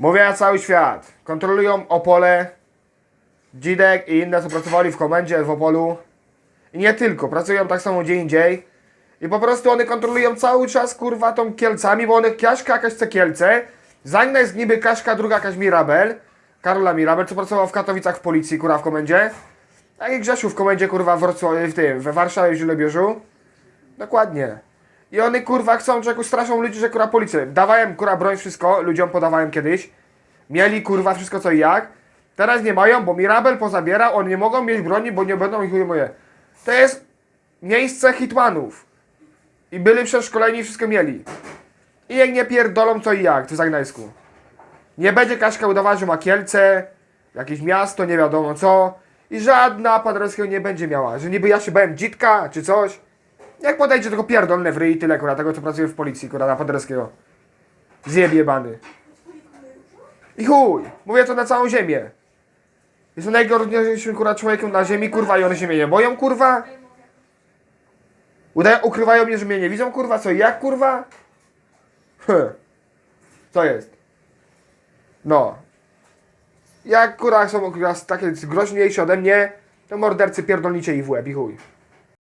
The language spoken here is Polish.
Mówię na cały świat. Kontrolują Opole, Dzidek i inne, co pracowali w komendzie w Opolu. I nie tylko, pracują tak samo gdzie indziej. I po prostu one kontrolują cały czas, kurwa, tą Kielcami, bo one, Kaśka jakaś chce Kielce, za inna jest niby Kaśka, druga jakaś Mirabel, Karola Mirabel, co pracował w Katowicach w policji, kurwa, w komendzie. A i Grzesiu w komendzie, kurwa, w, Wrocławiu, w tym, we Warszawie, w Zielebierzu. Dokładnie. I one, kurwa, chcą, że straszą ludzi, że, kurwa, policję. Dawałem, kurwa, broń, wszystko, ludziom podawałem kiedyś. Mieli, kurwa, wszystko co i jak. Teraz nie mają, bo Mirabel pozabierał, oni nie mogą mieć broni, bo nie będą ich moje. To jest miejsce hitmanów. I byli przeszkoleni i wszystko mieli. I jak nie pierdolą co i jak, w Zagnajsku. Nie będzie Kaśka udawała, że ma Kielce, jakieś miasto, nie wiadomo co. I żadna Paderewskiego nie będzie miała. Że niby ja się bałem dzitka, czy coś. Jak podejdzie tylko pierdolne w ryj i tyle, kurwa, tego co pracuje w policji, kurwa, na Paderewskiego. Zjeb jebany. I chuj, mówię to na całą ziemię. Jestem najgorniejszym, kurwa, człowiekiem na ziemi, kurwa, i one się mnie nie boją, kurwa. Udają, ukrywają mnie, że mnie nie widzą, kurwa, co i jak, kurwa? Hm. Co jest? No. Jak kurwa są kurwa, takie groźniejsze ode mnie, to mordercy pierdolnicie ich w łeb i chuj.